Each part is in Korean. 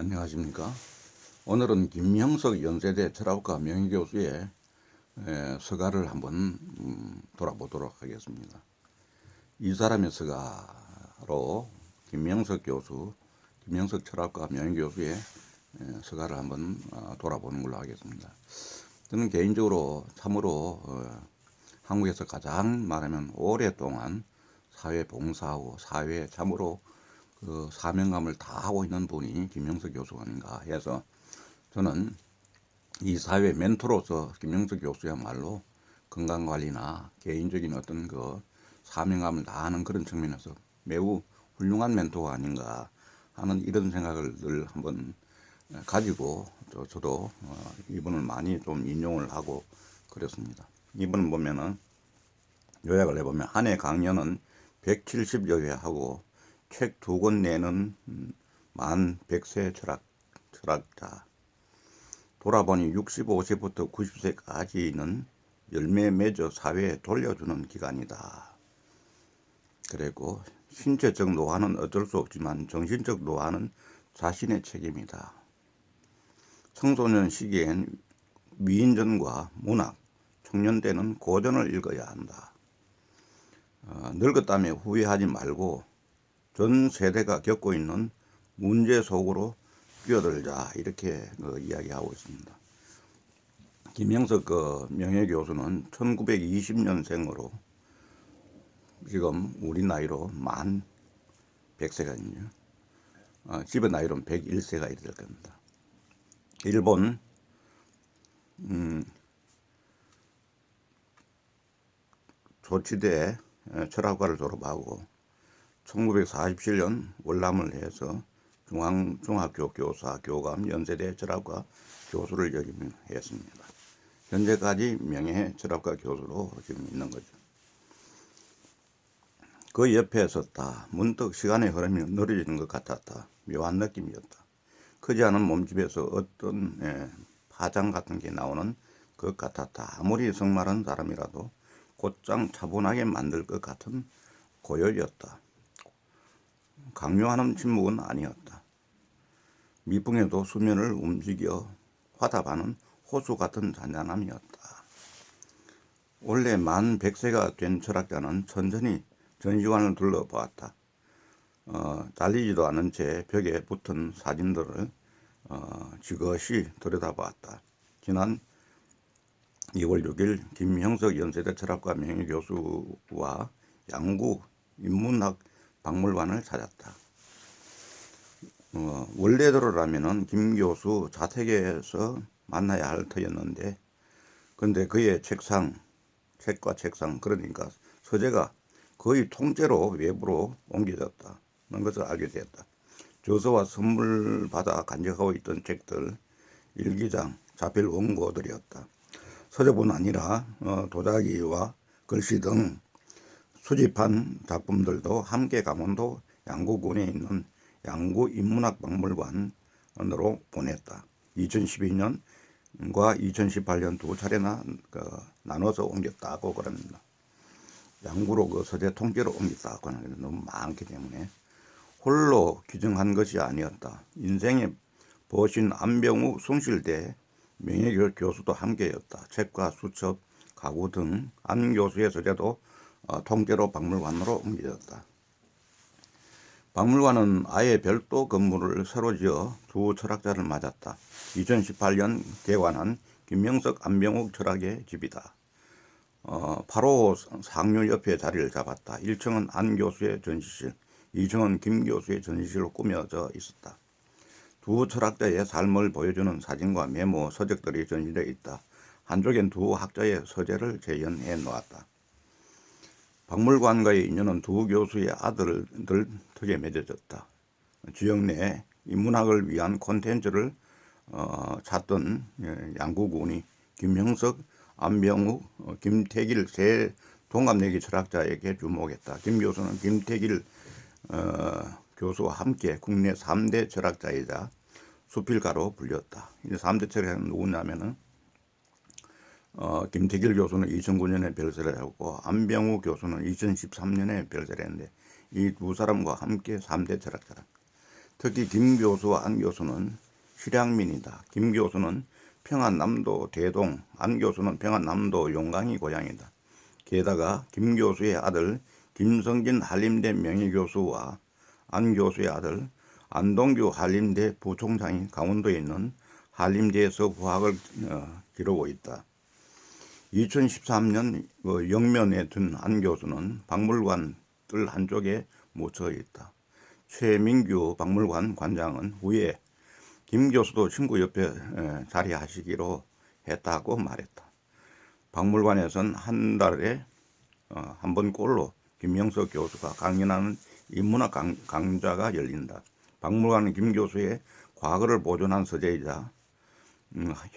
안녕하십니까. 오늘은 김명석 연세대 철학과 명예교수의 에, 서가를 한번 음, 돌아보도록 하겠습니다. 이 사람의 서가로 김명석 교수, 김명석 철학과 명예교수의 에, 서가를 한번 어, 돌아보는 걸로 하겠습니다. 저는 개인적으로 참으로 어, 한국에서 가장 말하면 오랫동안 사회 봉사하고 사회에 참으로 그 사명감을 다 하고 있는 분이 김영석 교수가 아닌가 해서 저는 이 사회 멘토로서 김영석 교수야말로 건강관리나 개인적인 어떤 그 사명감을 다하는 그런 측면에서 매우 훌륭한 멘토가 아닌가 하는 이런 생각을 늘 한번 가지고 저, 저도 어, 이분을 많이 좀 인용을 하고 그랬습니다. 이분 보면은 요약을 해보면 한 해 강연은 170여 회 하고 책 두 권 내는 음, 만 100세 철학, 철학자. 돌아보니 65세부터 90세까지는 열매 맺어 사회에 돌려주는 기간이다. 그리고 신체적 노화는 어쩔 수 없지만 정신적 노화는 자신의 책임이다. 청소년 시기엔 위인전과 문학, 청년 때는 고전을 읽어야 한다. 어, 늙었다며 후회하지 말고 전 세대가 겪고 있는 문제 속으로 뛰어들자 이렇게 그 이야기하고 있습니다. 김영석 그 명예교수는 1920년생으로 지금 우리 나이로 만 100세거든요. 어, 집의 나이로는 101세가 될 겁니다. 일본 음, 조치대 철학과를 졸업하고 1947년 월남을 해서 중앙 중학교 교사, 교감, 연세대 철학과 교수를 역임했습니다. 현재까지 명예 철학과 교수로 지금 있는 거죠. 그 옆에 섰다. 문득 시간의 흐름이 느려지는 것 같았다. 묘한 느낌이었다. 크지 않은 몸집에서 어떤 예, 파장 같은 게 나오는 것 같았다. 아무리 성마른 사람이라도 곧장 차분하게 만들 것 같은 고열이었다. 강요하는 침묵은 아니었다. 미풍에도 수면을 움직여 화답하는 호수 같은 잔잔함이었다. 원래 만 100세가 된 철학자는 천천히 전시관을 둘러보았다. 어, 잘리지도 않은 채 벽에 붙은 사진들을 어, 지그시 들여다보았다. 지난 2월 6일 김형석 연세대 철학과 명예교수와 양구 인문학 박물관을 찾았다. 어, 원래대로라면은 김 교수 자택에서 만나야 할 터였는데, 근데 그의 책상, 책과 책상, 그러니까 서재가 거의 통째로 외부로 옮겨졌다. 는 것을 알게 되었다. 저서와 선물 받아 간직하고 있던 책들, 일기장, 자필 원고들이었다. 서재뿐 아니라 어, 도자기와 글씨 등 수집한 작품들도 함께 강원도 양구군에 있는 양구 인문학 박물관으로 보냈다. 2012년과 2018년 두 차례나 그 나눠서 옮겼다고 그럽니다. 양구로 그 서재 통째로 옮겼다고 하는 게 너무 많기 때문에 홀로 규정한 것이 아니었다. 인생의 보신 안병우 숭실대 명예교수도 함께였다. 책과 수첩, 가구 등 안 교수의 서재도 어, 통째로 박물관으로 옮겨졌다. 박물관은 아예 별도 건물을 새로 지어 두 철학자를 맞았다. 2018년 개관한 김명석 안병욱 철학의 집이다. 어, 8호 상류 옆에 자리를 잡았다. 1층은 안 교수의 전시실, 2층은 김 교수의 전시실로 꾸며져 있었다. 두 철학자의 삶을 보여주는 사진과 메모, 서적들이 전시되어 있다. 한쪽엔 두 학자의 서재를 재현해 놓았다. 박물관과의 인연은 두 교수의 아들들 덕에 맺어졌다. 지역 내 인문학을 위한 콘텐츠를 어, 찾던 예, 양구군이 김형석, 안병욱, 어, 김태길 세 동갑내기 철학자에게 주목했다. 김 교수는 김태길 어, 교수와 함께 국내 3대 철학자이자 수필가로 불렸다. 이 3대 철학자는 누구냐면은 어, 김태길 교수는 2009년에 별세를 했고 안병우 교수는 2013년에 별세를 했는데 이 두 사람과 함께 3대 철학자라. 특히 김 교수와 안 교수는 실향민이다. 김 교수는 평안남도 대동, 안 교수는 평안남도 용강이 고향이다. 게다가 김 교수의 아들 김성진 한림대 명예교수와 안 교수의 아들 안동규 한림대 부총장이 강원도에 있는 한림대에서 후학을 어, 기르고 있다. 2013년 그 영면에 든안 교수는 박물관 뜰 한쪽에 묻혀 있다. 최민규 박물관 관장은 후에 김 교수도 친구 옆에 에, 자리하시기로 했다고 말했다. 박물관에선 한 달에 어, 한번 꼴로 김영석 교수가 강연하는 인문학 강, 강좌가 열린다. 박물관은 김 교수의 과거를 보존한 서재이자 음,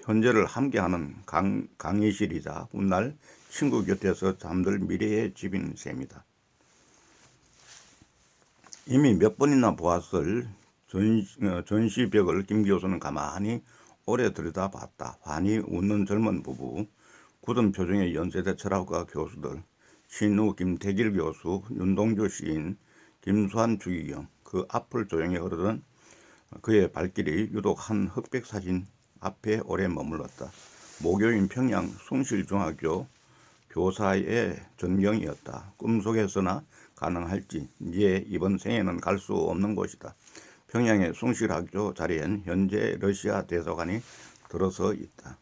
현재를 함께하는 강, 강의실이자 훗날 친구 곁에서 잠들 미래의 집인 셈이다. 이미 몇 번이나 보았을 전, 어, 전시벽을 김 교수는 가만히 오래 들여다봤다. 환히 웃는 젊은 부부, 굳은 표정의 연세대 철학과 교수들, 신우 김태길 교수, 윤동주 시인, 김수환 주기경, 그 앞을 조용히 흐르던 그의 발길이 유독 한 흑백 사진 앞에 오래 머물렀다. 모교인 평양 숭실중학교 교사의 전경이었다. 꿈속에서나 가능할지 이제 이번 생에는 갈 수 없는 곳이다. 평양의 숭실학교 자리엔 현재 러시아 대사관이 들어서 있다.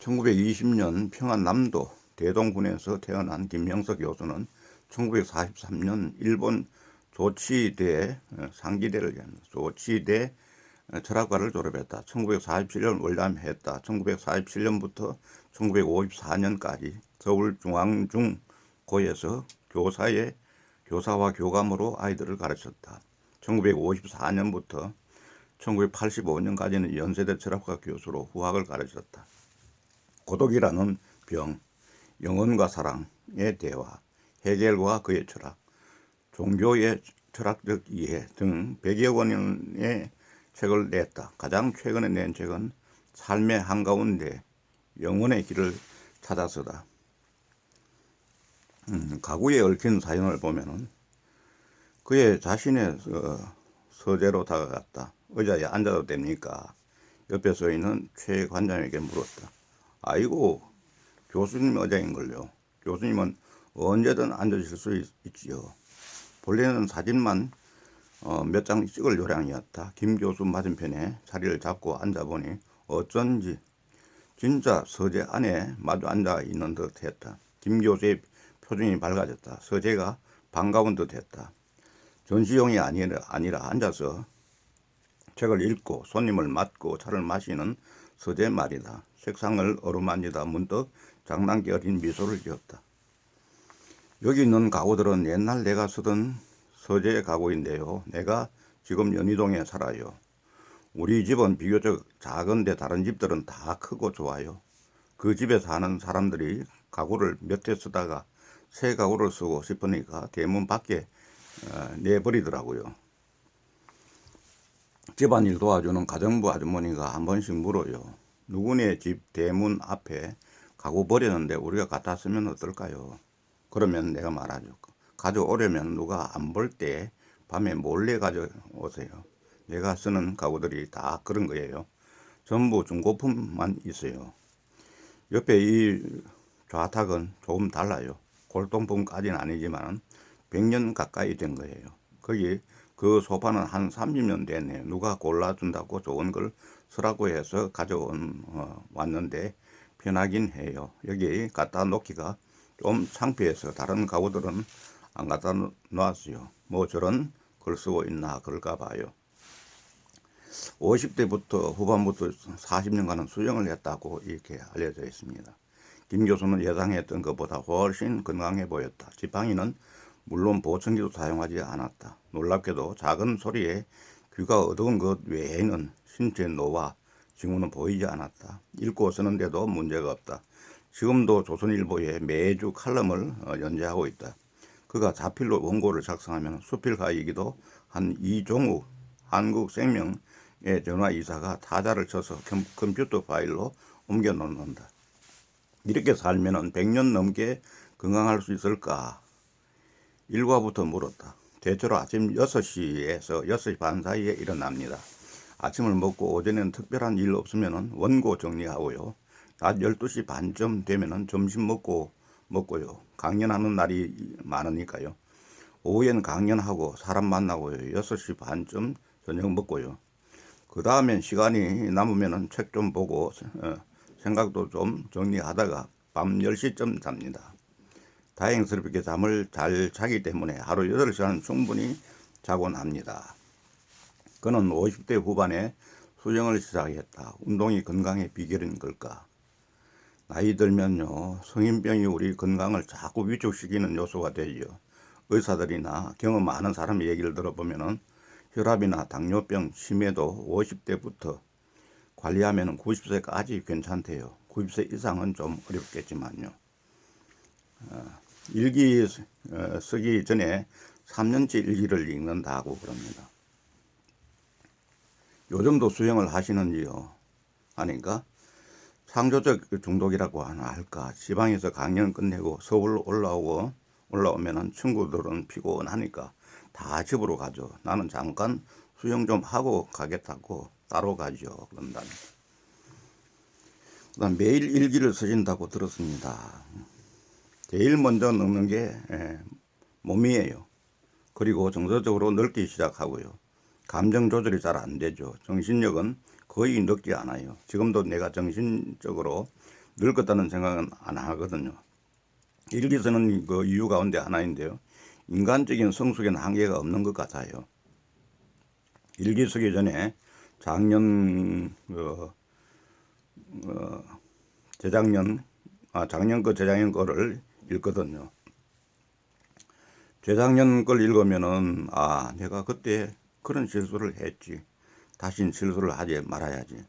1920년 평안남도 대동군에서 태어난 김명석 교수는 1943년 일본 조치대 어, 상기대를 연 조치대 어, 철학과를 졸업했다. 1947년 월남했다. 1947년부터 1954년까지 서울중앙중고에서 교사의 교사와 교감으로 아이들을 가르쳤다. 1954년부터 1985년까지는 연세대 철학과 교수로 후학을 가르쳤다. 고독이라는 병, 영혼과 사랑의 대화, 해겔과 그의 철학, 종교의 철학적 이해 등 100여 권의 책을 냈다. 가장 최근에 낸 책은 삶의 한가운데 영혼의 길을 찾아서다. 음, 가구에 얽힌 사연을 보면은 그의 자신의 어, 서재로 다가갔다. 의자에 앉아도 됩니까? 옆에 서 있는 최 관장에게 물었다. 아이고, 교수님 의자인걸요. 교수님은 언제든 앉으실 수 있, 있지요. 본래는 사진만 어, 몇 장 찍을 요량이었다. 김 교수 맞은편에 자리를 잡고 앉아보니 어쩐지 진짜 서재 안에 마주 앉아 있는 듯 했다. 김 교수의 표정이 밝아졌다. 서재가 반가운 듯 했다. 전시용이 아니라, 아니라 앉아서 책을 읽고 손님을 맞고 차를 마시는 서재 말이다. 색상을 어루만지다 문득 장난기 어린 미소를 지었다. 여기 있는 가구들은 옛날 내가 쓰던 서재 가구인데요. 내가 지금 연희동에 살아요. 우리 집은 비교적 작은데 다른 집들은 다 크고 좋아요. 그 집에 사는 사람들이 가구를 몇해 쓰다가 새 가구를 쓰고 싶으니까 대문 밖에 어, 내버리더라고요. 집안일 도와주는 가정부 아주머니가 한 번씩 물어요. 누구네 집 대문 앞에 가구 버렸는데 우리가 갖다 쓰면 어떨까요? 그러면 내가 말하죠. 가져오려면 누가 안 볼 때 밤에 몰래 가져오세요. 내가 쓰는 가구들이 다 그런 거예요. 전부 중고품만 있어요. 옆에 이 좌탁은 조금 달라요. 골동품까지는 아니지만 100년 가까이 된 거예요. 거기 그 소파는 한 30년 됐네요. 누가 골라준다고 좋은 걸 쓰라고 해서 가져온 어, 왔는데 편하긴 해요. 여기 갖다 놓기가 좀 창피해서 다른 가구들은 안 갖다 놨어요. 뭐 저런 글 쓰고 있나 그럴까 봐요. 50대부터 후반부터 40년간은 수영을 했다고 이렇게 알려져 있습니다. 김 교수는 예상했던 것보다 훨씬 건강해 보였다. 지팡이는 물론 보청기도 사용하지 않았다. 놀랍게도 작은 소리에 귀가 어두운 것 외에는 신체 노화 징후는 보이지 않았다. 읽고 쓰는데도 문제가 없다. 지금도 조선일보에 매주 칼럼을 어, 연재하고 있다. 그가 자필로 원고를 작성하면 수필가이기도 한 이종욱 한국생명의 전화이사가 타자를 쳐서 컴퓨터 파일로 옮겨 놓는다. 이렇게 살면 은 100년 넘게 건강할 수 있을까? 일과부터 물었다. 대체로 아침 6시에서 6시 반 사이에 일어납니다. 아침을 먹고 오전에는 특별한 일 없으면 원고 정리하고요. 낮 12시 반쯤 되면 점심 먹고 먹고요. 강연하는 날이 많으니까요. 오후엔 강연하고 사람 만나고요. 6시 반쯤 저녁 먹고요. 그 다음엔 시간이 남으면 책 좀 보고 어, 생각도 좀 정리하다가 밤 10시쯤 잡니다. 다행스럽게 잠을 잘 자기 때문에 하루 8시간 충분히 자곤 합니다. 그는 50대 후반에 수영을 시작했다. 운동이 건강의 비결인 걸까? 나이 들면요, 성인병이 우리 건강을 자꾸 위축시키는 요소가 되죠. 의사들이나 경험 많은 사람의 얘기를 들어보면은 혈압이나 당뇨병, 치매도 50대부터 관리하면 90세까지 괜찮대요. 90세 이상은 좀 어렵겠지만요. 어, 일기 어, 쓰기 전에 3년치 일기를 읽는다고 그럽니다. 요즘도 수영을 하시는지요? 아닌가? 창조적 중독이라고 하나 할까? 지방에서 강연 끝내고 서울로 올라오고 올라오면은 친구들은 피곤하니까 다 집으로 가죠. 나는 잠깐 수영 좀 하고 가겠다고 따로 가죠. 그런다면. 그다음 매일 일기를 쓰신다고 들었습니다. 제일 먼저 넣는 게 예, 몸이에요. 그리고 정서적으로 늙기 시작하고요. 감정 조절이 잘 안 되죠. 정신력은 거의 늙지 않아요. 지금도 내가 정신적으로 늙었다는 생각은 안 하거든요. 일기 쓰는 그 이유 가운데 하나인데요. 인간적인 성숙에는 한계가 없는 것 같아요. 일기 쓰기 전에 작년 어, 어, 재작년 아 작년 거 재작년 거를 읽거든요. 재작년 걸 읽으면은 아 내가 그때 그런 실수를 했지. 다신 실수를 하지 말아야지.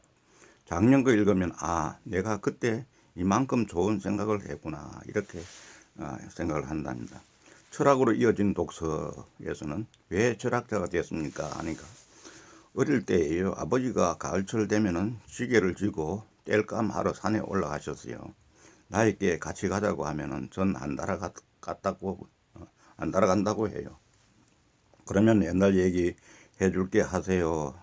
작년 거 읽으면 아 내가 그때 이만큼 좋은 생각을 했구나 이렇게 아, 생각을 한답니다. 철학으로 이어진 독서에서는 왜 철학자가 됐습니까? 하니까 어릴 때에요 아버지가 가을철 되면은 시계를 쥐고 뗄감 하러 산에 올라가셨어요. 나에게 같이 가자고 하면은 전 안 따라갔다고 어, 안 따라간다고 해요. 그러면 옛날 얘기 해줄게 하세요.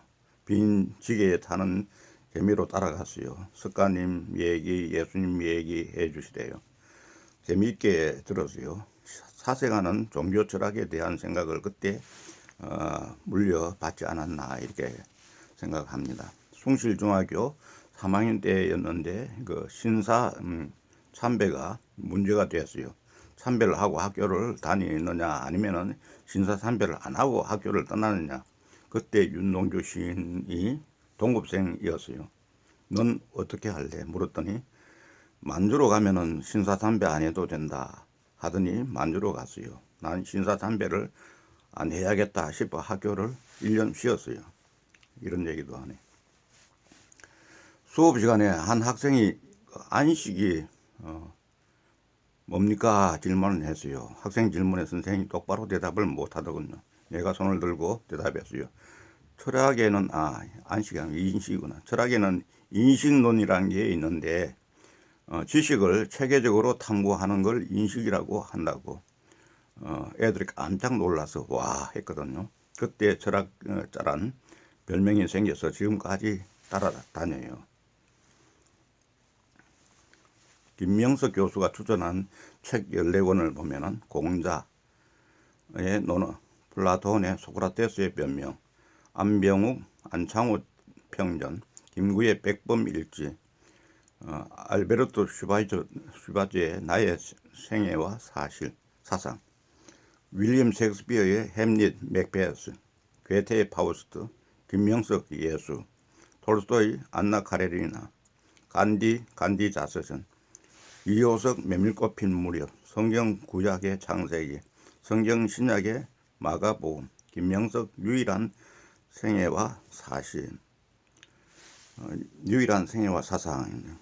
빈 지게에 타는 재미로 따라갔어요. 석가님 얘기, 예수님 얘기 해주시래요. 재미있게 들었어요. 사생하는 종교 철학에 대한 생각을 그때 어, 물려받지 않았나 이렇게 생각합니다. 숭실중학교 3학년 때였는데 그 신사 음, 참배가 문제가 되었어요. 참배를 하고 학교를 다니느냐 아니면은 신사 참배를 안 하고 학교를 떠나느냐. 그때 윤동주 시인이 동급생이었어요. 넌 어떻게 할래? 물었더니 만주로 가면은 신사 참배 안 해도 된다 하더니 만주로 갔어요. 난 신사 참배를 안 해야겠다 싶어 학교를 1년 쉬었어요. 이런 얘기도 하네. 수업 시간에 한 학생이 안식이 어, 뭡니까 질문을 했어요. 학생 질문에 선생님이 똑바로 대답을 못 하더군요. 내가 손을 들고 대답했어요. 철학에는 아 안식이 아니고 인식이구나. 철학에는 인식론이라는 게 있는데 어, 지식을 체계적으로 탐구하는 걸 인식이라고 한다고 어, 애들이 깜짝 놀라서 와 했거든요. 그때 철학자란 별명이 생겨서 지금까지 따라다녀요. 김명석 교수가 추천한 책 14권을 보면은 공자의 논어, 플라톤의 소크라테스의 변명, 안병욱, 안창호 평전, 김구의 백범 일지, 어, 알베르토 슈바이저, 슈바제의 나의 생애와 사실, 사상, 윌리엄 셰익스피어의 햄릿, 맥베스, 괴테의 파우스트, 김명석 예수, 톨스토이 안나 카레리나, 간디, 간디 자서전, 이호석 메밀꽃 핀 무렵, 성경 구약의 창세기, 성경 신약의 마가복음, 김명석 유일한 생애와 사실, 어, 유일한 생애와 사상.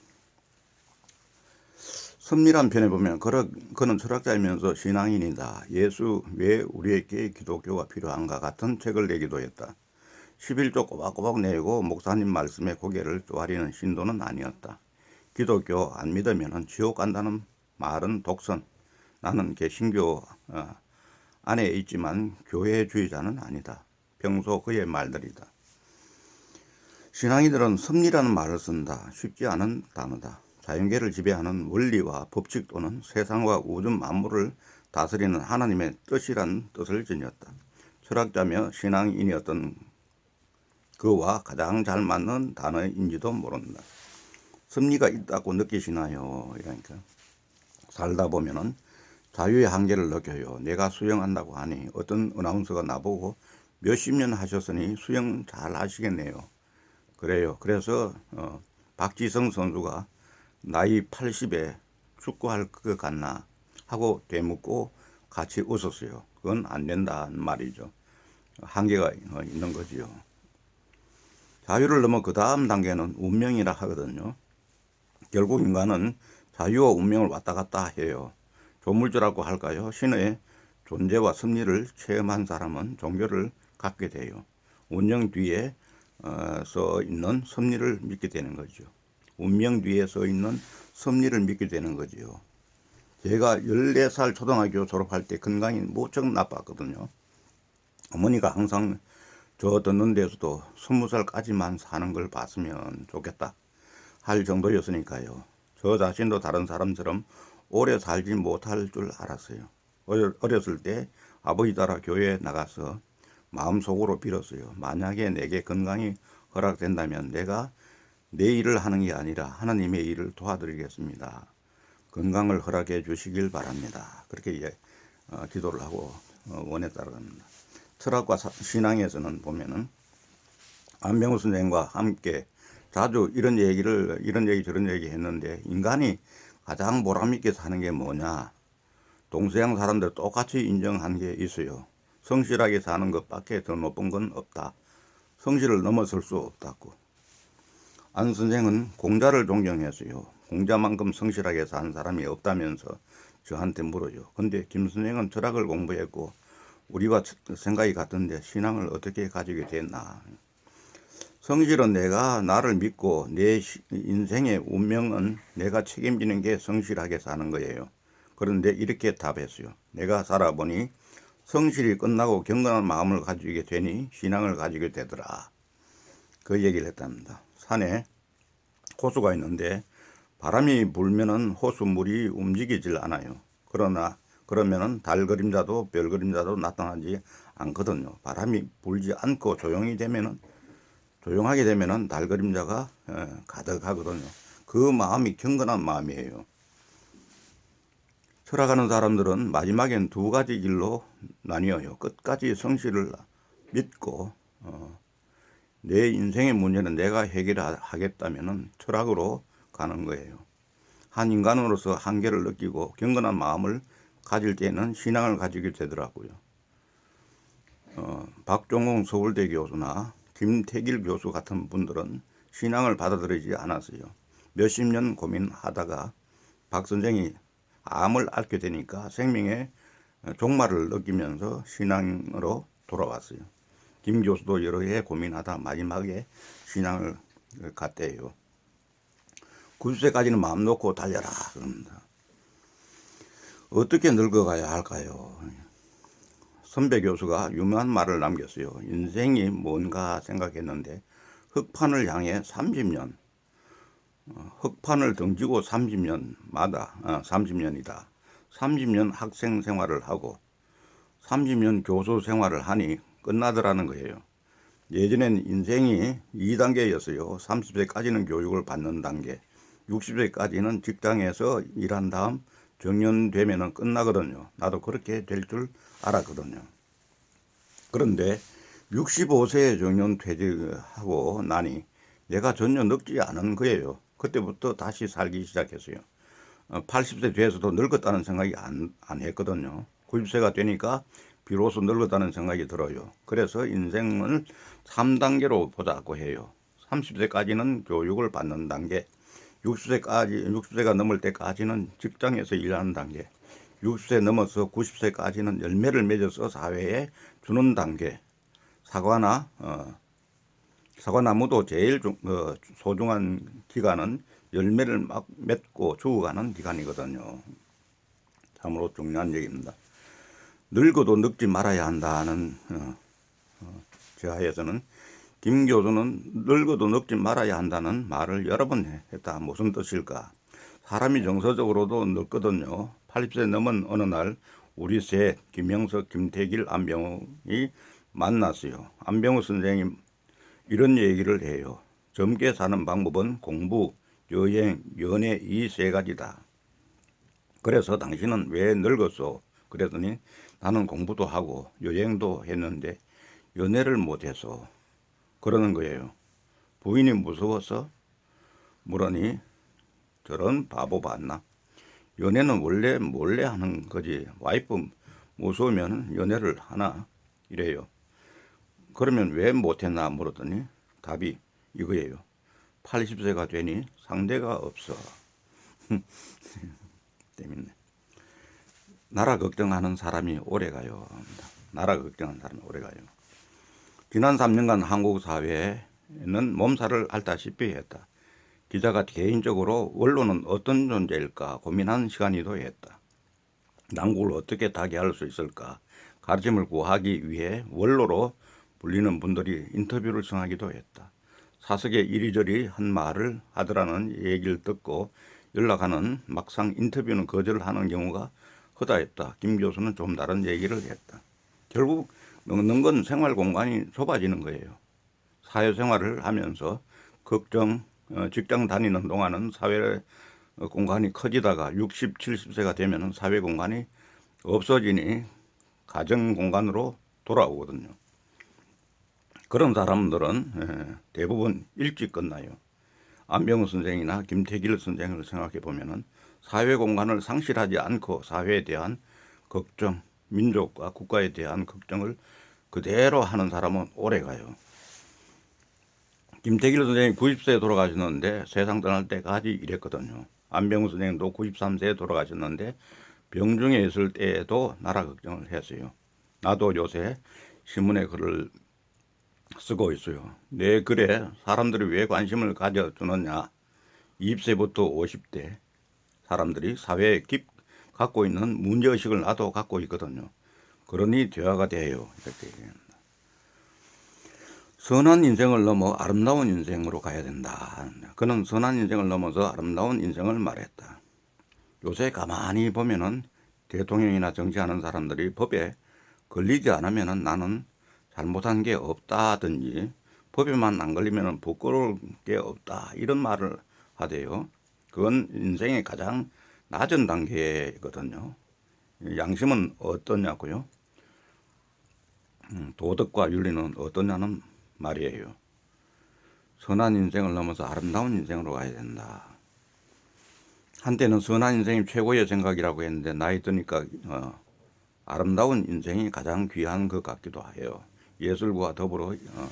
섭리란 편에 보면 그는 철학자이면서 신앙인이다. 예수 왜 우리에게 기독교가 필요한가 같은 책을 내기도 했다. 11조 꼬박꼬박 내고 목사님 말씀에 고개를 조아리는 신도는 아니었다. 기독교 안 믿으면 지옥 간다는 말은 독선. 나는 개신교 어, 안에 있지만 교회주의자는 아니다. 평소 그의 말들이다. 신앙이들은 섭리라는 말을 쓴다. 쉽지 않은 단어다. 자연계를 지배하는 원리와 법칙 또는 세상과 우주 만물을 다스리는 하나님의 뜻이란 뜻을 지녔다. 철학자며 신앙인이었던 그와 가장 잘 맞는 단어인지도 모른다. 섭리가 있다고 느끼시나요? 이러니까 살다 보면은 자유의 한계를 느껴요. 내가 수영한다고 하니 어떤 어나운서가 나보고 몇십 년 하셨으니 수영 잘 하시겠네요. 그래요. 그래서 어, 박지성 선수가 나이 80에 축구할 것 같나 하고 되묻고 같이 웃었어요. 그건 안 된다는 말이죠. 한계가 어, 있는 거지요. 자유를 넘어 그 다음 단계는 운명이라 하거든요. 결국 인간은 자유와 운명을 왔다 갔다 해요. 조물주라고 할까요? 신의 존재와 섭리를 체험한 사람은 종교를 갖게 돼요. 운명 뒤에 어, 써 있는 섭리를 믿게 되는 거죠. 운명 뒤에 써 있는 섭리를 믿게 되는 거지요. 제가 14살 초등학교 졸업할 때 건강이 무척 나빴거든요. 어머니가 항상 저 듣는 데서도 20살까지만 사는 걸 봤으면 좋겠다 할 정도였으니까요. 저 자신도 다른 사람처럼 오래 살지 못할 줄 알았어요. 어렸을 때 아버지 따라 교회에 나가서 마음속으로 빌었어요. 만약에 내게 건강이 허락된다면 내가 내 일을 하는 게 아니라 하나님의 일을 도와드리겠습니다. 건강을 허락해 주시길 바랍니다. 그렇게 이제 어, 기도를 하고 어, 원했다고 합니다. 철학과 사, 신앙에서는 보면은 안병호 선생과 함께 자주 이런 얘기를 이런 얘기 저런 얘기 했는데 인간이 가장 보람있게 사는 게 뭐냐? 동서양 사람들 똑같이 인정한 게 있어요. 성실하게 사는 것밖에 더 높은 건 없다. 성실을 넘어설 수 없다고. 안 선생은 공자를 존경했어요. 공자만큼 성실하게 산 사람이 없다면서 저한테 물어요. 근데 김 선생은 철학을 공부했고 우리와 생각이 같은데 신앙을 어떻게 가지게 됐나 성실은 내가 나를 믿고 내 인생의 운명은 내가 책임지는 게 성실하게 사는 거예요. 그런데 이렇게 답했어요. 내가 살아보니 성실이 끝나고 경건한 마음을 가지게 되니 신앙을 가지게 되더라. 그 얘기를 했답니다. 산에 호수가 있는데 바람이 불면은 호수물이 움직이질 않아요. 그러나 그러면은 달 그림자도 별 그림자도 나타나지 않거든요. 바람이 불지 않고 조용히 되면은 조용하게 되면은 달 그림자가 어, 가득하거든요. 그 마음이 경건한 마음이에요. 철학하는 사람들은 마지막엔 두 가지 길로 나뉘어요. 끝까지 성실을 믿고 어, 내 인생의 문제는 내가 해결하겠다면은 철학으로 가는 거예요. 한 인간으로서 한계를 느끼고 경건한 마음을 가질 때는 신앙을 가지게 되더라고요. 어, 박종홍 서울대 교수나 김태길 교수 같은 분들은 신앙을 받아들이지 않았어요. 몇십 년 고민하다가 박 선생이 암을 앓게 되니까 생명의 종말을 느끼면서 신앙으로 돌아왔어요. 김 교수도 여러 해 고민하다 마지막에 신앙을 갖대요. 90세까지는 마음 놓고 달려라 그럽니다. 어떻게 늙어가야 할까요? 선배 교수가 유명한 말을 남겼어요. 인생이 뭔가 생각했는데 흑판을 향해 30년, 어, 흑판을 던지고 30년마다, 아, 30년이다. 30년 학생 생활을 하고 30년 교수 생활을 하니 끝나더라는 거예요. 예전엔 인생이 2단계였어요. 30세까지는 교육을 받는 단계, 60세까지는 직장에서 일한 다음 정년되면 끝나거든요. 나도 그렇게 될 줄 알았거든요. 그런데 65세에 정년 퇴직하고 나니 내가 전혀 늙지 않은 거예요. 그때부터 다시 살기 시작했어요. 80세 돼서도 늙었다는 생각이 안, 안 했거든요. 90세가 되니까 비로소 늙었다는 생각이 들어요. 그래서 인생을 3단계로 보자고 해요. 30세까지는 교육을 받는 단계, 60세까지 60세가 넘을 때까지는 직장에서 일하는 단계, 60세 넘어서 90세까지는 열매를 맺어서 사회에 주는 단계. 사과나 어, 사과나무도 제일 중, 어, 소중한 기간은 열매를 막 맺고 죽어가는 기간이거든요. 참으로 중요한 얘기입니다. 늙어도 늙지 말아야 한다는 어, 어, 제하에서는 김 교수는 늙어도 늙지 말아야 한다는 말을 여러 번 했다. 무슨 뜻일까? 사람이 정서적으로도 늙거든요. 80세 넘은 어느 날 우리 셋 김영석, 김태길, 안병욱이 만났어요. 안병욱 선생님 이런 얘기를 해요. 젊게 사는 방법은 공부, 여행, 연애 이 세 가지다. 그래서 당신은 왜 늙었어? 그랬더니 나는 공부도 하고 여행도 했는데 연애를 못해서 그러는 거예요. 부인이 무서워서 물으니 저런 바보 봤나? 연애는 원래 몰래 하는 거지. 와이프 무서우면 연애를 하나 이래요. 그러면 왜 못했나 물었더니 답이 이거예요. 80세가 되니 상대가 없어. 재밌네. 나라 걱정하는 사람이 오래 가요. 나라 걱정하는 사람이 오래 가요. 지난 3년간 한국 사회는 몸살을 앓다시피 했다. 기자가 개인적으로 원로는 어떤 존재일까 고민하는 시간이 도 했다. 난국을 어떻게 타개할 수 있을까 가르침을 구하기 위해 원로로 불리는 분들이 인터뷰를 청하기도 했다. 사석에 이리저리 한 말을 하더라는 얘기를 듣고 연락하는 막상 인터뷰는 거절하는 경우가 허다했다. 김 교수는 좀 다른 얘기를 했다. 결국 먹는 건 생활 공간이 좁아지는 거예요. 사회생활을 하면서 걱정, 어, 직장 다니는 동안은 사회 공간이 커지다가 60, 70세가 되면 사회 공간이 없어지니 가정 공간으로 돌아오거든요. 그런 사람들은 예, 대부분 일찍 끝나요. 안병우 선생이나 김태길 선생을 생각해 보면은 사회 공간을 상실하지 않고 사회에 대한 걱정, 민족과 국가에 대한 걱정을 그대로 하는 사람은 오래 가요. 김태길 선생이 90세에 돌아가셨는데 세상 떠날 때까지 일했거든요. 안병우 선생도 93세에 돌아가셨는데 병중에 있을 때에도 나라 걱정을 했어요. 나도 요새 신문에 글을 쓰고 있어요. 내 글에 사람들이 왜 관심을 가져주느냐. 20세부터 50대 사람들이 사회에 깊 갖고 있는 문제의식을 나도 갖고 있거든요. 그러니 대화가 돼요. 이렇게. 선한 인생을 넘어 아름다운 인생으로 가야 된다. 그는 선한 인생을 넘어서 아름다운 인생을 말했다. 요새 가만히 보면은 대통령이나 정치하는 사람들이 법에 걸리지 않으면은 나는 잘못한 게 없다든지 법에만 안 걸리면은 부끄러울 게 없다 이런 말을 하대요. 그건 인생의 가장 낮은 단계거든요. 양심은 어떠냐고요? 음, 도덕과 윤리는 어떠냐는 말이에요. 선한 인생을 넘어서 아름다운 인생으로 가야 된다. 한때는 선한 인생이 최고의 생각이라고 했는데 나이 드니까 어, 아름다운 인생이 가장 귀한 것 같기도 해요. 예술과 더불어 어,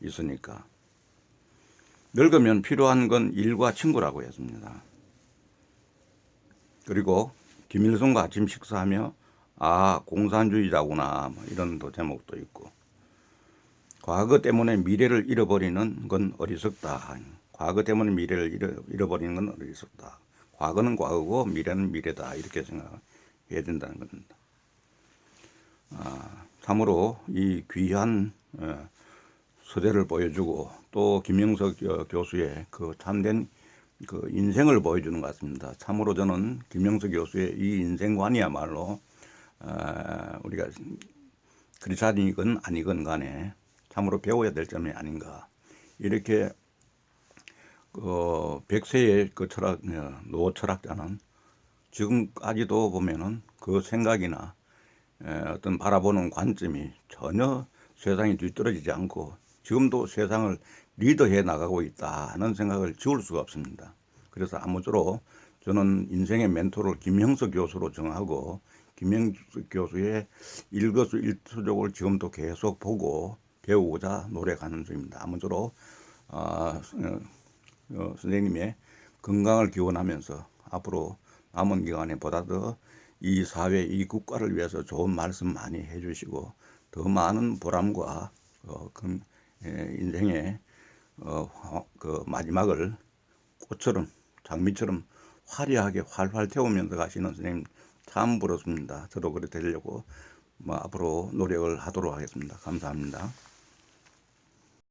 있으니까. 늙으면 필요한 건 일과 친구라고 했습니다. 그리고 김일성과 아침 식사하며 아 공산주의자구나 뭐 이런 또 제목도 있고 과거 때문에 미래를 잃어버리는 건 어리석다. 과거 때문에 미래를 잃어, 잃어버리는 건 어리석다. 과거는 과거고 미래는 미래다 이렇게 생각해야 된다는 겁니다. 아, 참으로 이 귀한 어, 서대를 보여주고 또 김영석 교수의 그 참된 그 인생을 보여주는 것 같습니다. 참으로 저는 김영석 교수의 이 인생관이야말로 어, 우리가 크리스찬이건 아니건 간에 참으로 배워야 될 점이 아닌가 이렇게 그 백세의 그 철학 어, 노 철학자는 지금까지도 보면은 그 생각이나 어떤 바라보는 관점이 전혀 세상이 뒤떨어지지 않고 지금도 세상을 리더해 나가고 있다는 생각을 지울 수가 없습니다. 그래서 아무쪼록 저는 인생의 멘토를 김형석 교수로 정하고 김형석 교수의 일거수일투족을 지금도 계속 보고 배우고자 노력하는 중입니다. 아무쪼록 어, 어, 선생님의 건강을 기원하면서 앞으로 남은 기간에 보다 더 이 사회, 이 국가를 위해서 좋은 말씀 많이 해주시고 더 많은 보람과 어, 그, 예, 인생의 어, 그 마지막을 꽃처럼 장미처럼 화려하게 활활 태우면서 가시는 선생님 참 부럽습니다. 저도 그래 되려고 뭐 앞으로 노력을 하도록 하겠습니다. 감사합니다.